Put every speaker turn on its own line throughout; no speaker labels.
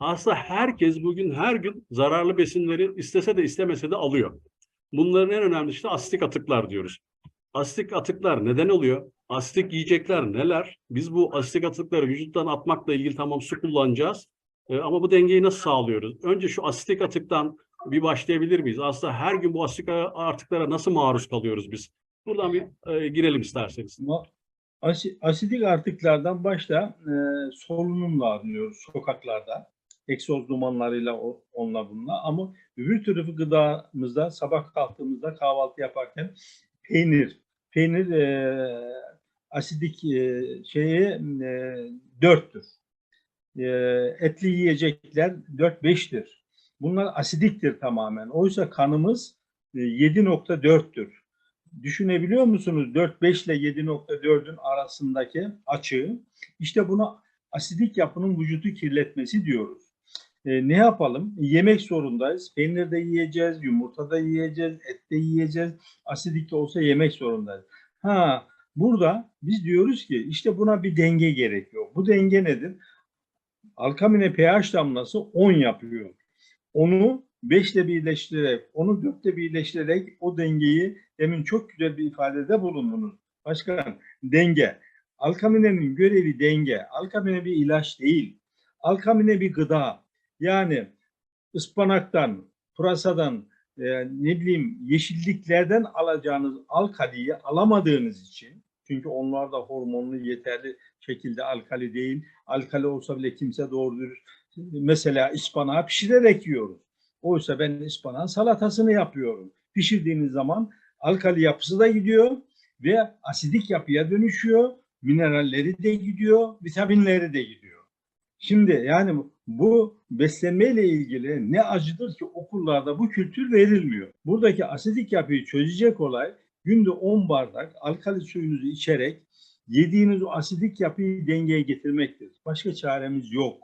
Aslında herkes bugün her gün zararlı besinleri istese de istemese de alıyor. Bunların en önemlisi de asitik atıklar diyoruz. Asitik atıklar neden oluyor? Asitik yiyecekler neler? Biz bu asitik atıkları vücuttan atmakla ilgili tamam su kullanacağız. Ee, ama bu dengeyi nasıl sağlıyoruz? Önce şu asitik atıktan bir başlayabilir miyiz? Aslında her gün bu asitik atıklara nasıl maruz kalıyoruz biz? Buradan bir e, girelim isterseniz.
Asidik artıklardan başta e, solunumla arınıyoruz sokaklarda. Egzoz dumanlarıyla onunla bununla ama öbür tarafı gıdamızda sabah kalktığımızda kahvaltı yaparken peynir. Peynir e, asidik e, şeye e, dörttür. E, etli yiyecekler 4-5'tir. Bunlar asidiktir tamamen. Oysa kanımız e, 7.4'tür. Düşünebiliyor musunuz? 4-5 ile 7.4'ün arasındaki açığı. İşte buna asidik yapının vücudu kirletmesi diyoruz. E, ne yapalım? Yemek zorundayız. Peynir de yiyeceğiz, yumurta da yiyeceğiz, et de yiyeceğiz. Asidik de olsa yemek zorundayız. Ha, burada biz diyoruz ki işte buna bir denge gerekiyor. Bu denge nedir? Alkamine pH damlası 10 yapıyor. Onu 5 ile birleştirerek, onu 4 ile birleştirerek o dengeyi demin çok güzel bir ifadede bulundunuz. Başkan, denge. Alkaminenin görevi denge. Alkamine bir ilaç değil. Alkamine bir gıda. Yani ıspanaktan, pırasadan, e, ne bileyim yeşilliklerden alacağınız alkaliyi alamadığınız için çünkü onlar da hormonlu yeterli şekilde alkali değil. Alkali olsa bile kimse doğru mesela ıspanağı pişirerek yiyoruz. Oysa ben ıspanağın salatasını yapıyorum. Pişirdiğiniz zaman alkali yapısı da gidiyor ve asidik yapıya dönüşüyor. Mineralleri de gidiyor, vitaminleri de gidiyor. Şimdi yani bu beslenmeyle ilgili ne acıdır ki okullarda bu kültür verilmiyor. Buradaki asidik yapıyı çözecek olay günde 10 bardak alkali suyunuzu içerek yediğiniz o asidik yapıyı dengeye getirmektir. Başka çaremiz yok.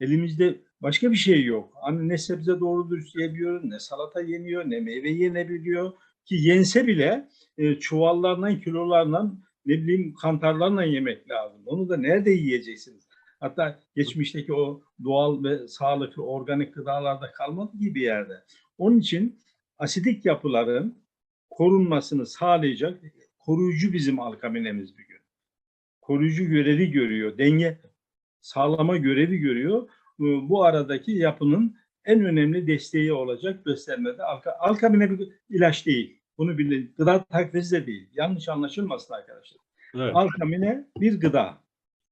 Elimizde başka bir şey yok. Hani ne sebze doğru dürüst yiyebiliyoruz, ne salata yeniyor, ne meyve yenebiliyor. Ki yense bile e, çuvallarla, kilolarla, ne bileyim kantarlarla yemek lazım. Onu da nerede yiyeceksiniz? Hatta geçmişteki o doğal ve sağlıklı organik gıdalarda kalmadı gibi bir yerde. Onun için asidik yapıların korunmasını sağlayacak koruyucu bizim alkaminemiz bir gün. Koruyucu görevi görüyor, denge sağlama görevi görüyor. Bu aradaki yapının en önemli desteği olacak beslenmede. Alka, alkamine bir ilaç değil. Bunu bilin. Gıda takvizi de değil. Yanlış anlaşılmasın arkadaşlar.
Evet.
Alkamine bir gıda.